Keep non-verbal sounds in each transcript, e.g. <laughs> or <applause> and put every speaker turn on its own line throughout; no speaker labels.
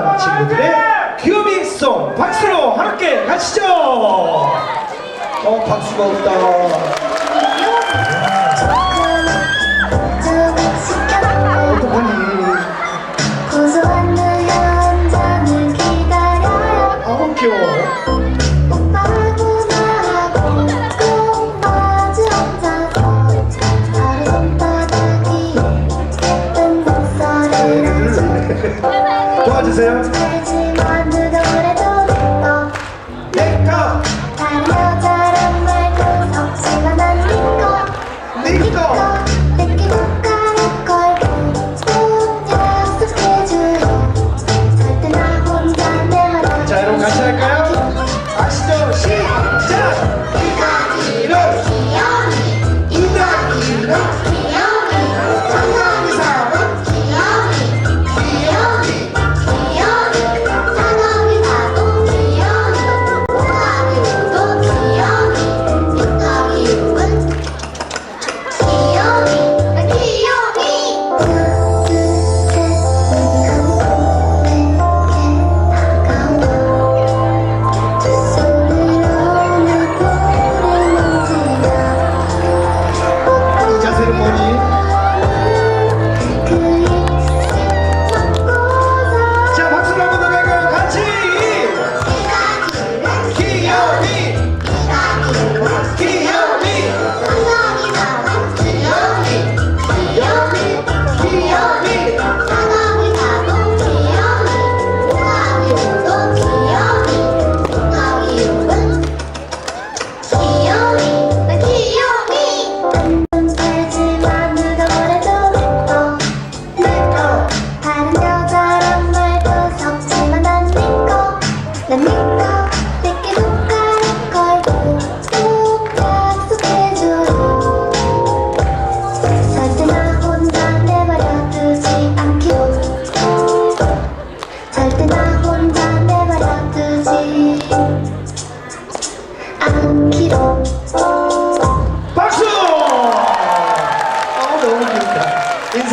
반 친구들의 귀요미송 박수로 함께 가시죠 어 박수가 없다
Bye-bye. <laughs>
도와주세요.
내꺼 다른 여자란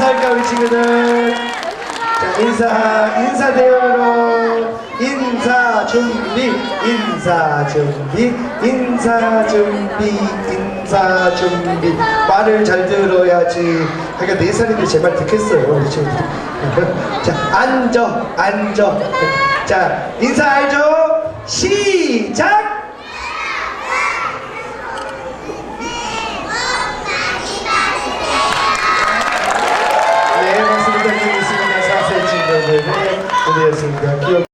감사합니다
우리 친구들. 자 인사 인사 대열로 인사 준비 인사 준비 인사 준비 인사 준비. 말을 잘 들어야지. 하기가 네 살인데 제발 듣겠어요 우리 친구들. <laughs> 자 앉아 앉아. 자 인사 알죠? 시작! beleza, daqui né? eu...